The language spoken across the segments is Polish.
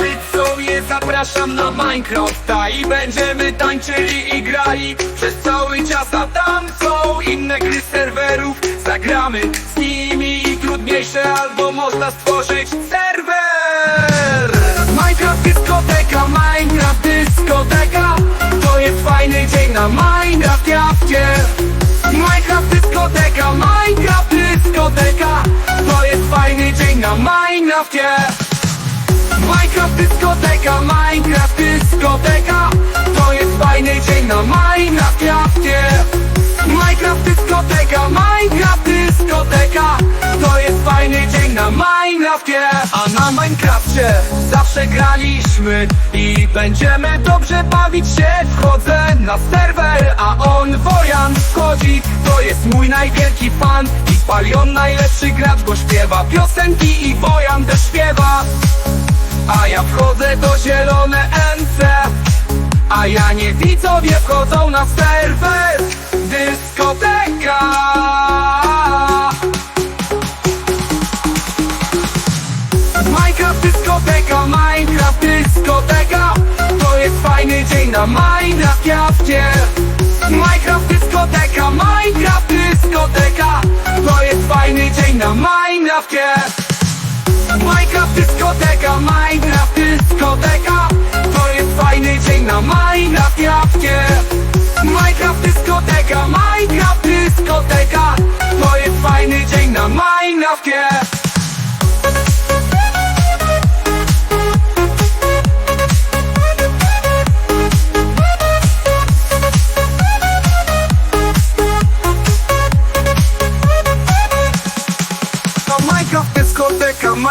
Widzowie zapraszam na Minecrafta I będziemy tańczyli i grali. Przez cały czas a tam są inne gry serwerów. Zagramy z nimi i trudniejsze Albo można stworzyć serwer. Minecraft dyskoteka, Minecraft dyskoteka. To jest fajny dzień na Minecraftie Minecraft dyskoteka, Minecraft dyskoteka To jest fajny dzień na Minecraftie. Minecraft dyskoteka, Minecraft dyskoteka To jest fajny dzień na Minecraftie. Minecraft dyskoteka, Minecraft dyskoteka To jest fajny dzień na Minecraftie. A na Minecrafcie zawsze graliśmy I będziemy dobrze bawić się. Wchodzę na serwer, a on Wojan wchodzi. To jest mój najwielki fan I Palion najlepszy gracz, bo śpiewa piosenki I Wojan też śpiewa. A ja wchodzę do zielone NC A ja nie widzowie wchodzą na serwer. Dyskoteka na Minecraftie Minecraft dyskoteka, Minecraft dyskoteka. To jest fajny dzień na Minecraftie Minecraft dyskoteka, Minecraft dyskoteka. To jest fajny dzień na Minecraftie Minecraft dyskoteka, Minecraft dyskoteka. To jest fajny dzień na Minecraftie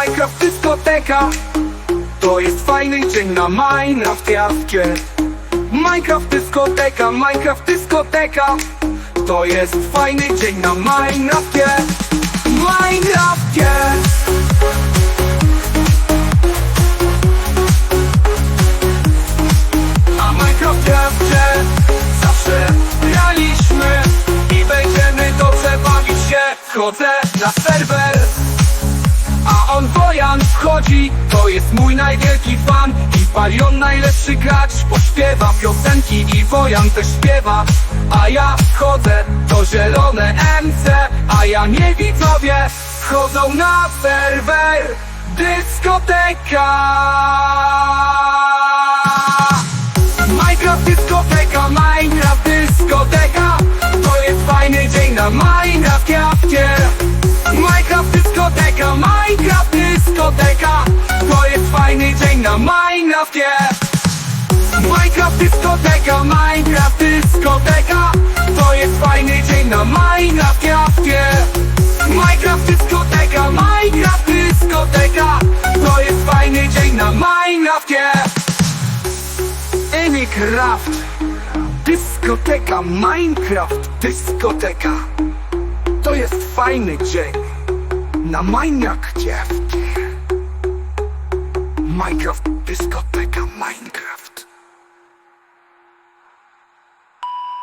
Minecraft dyskoteka To jest fajny dzień na Minecraftie Minecraft dyskoteka, Minecraft dyskoteka To jest fajny dzień na Minecraftie Minecraftie a on Wojan wchodzi, to jest mój najwielki fan. I Palion najlepszy gracz, pośpiewa piosenki I Wojan też śpiewa. A ja wchodzę, to zielone MC A ja nie widzowie, wchodzą na serwer Dyskoteka Minecraftie. Minecraft dyskoteka, Minecraft dyskoteka. To jest fajny dzień na Minecraftie Minecraft dyskoteka, Minecraft dyskoteka. To jest fajny dzień na Minecraftie Minecraft Dyskoteka, Minecraft dyskoteka. To jest fajny dzień Na Minecraftie Minecraft dyskoteka, Minecraft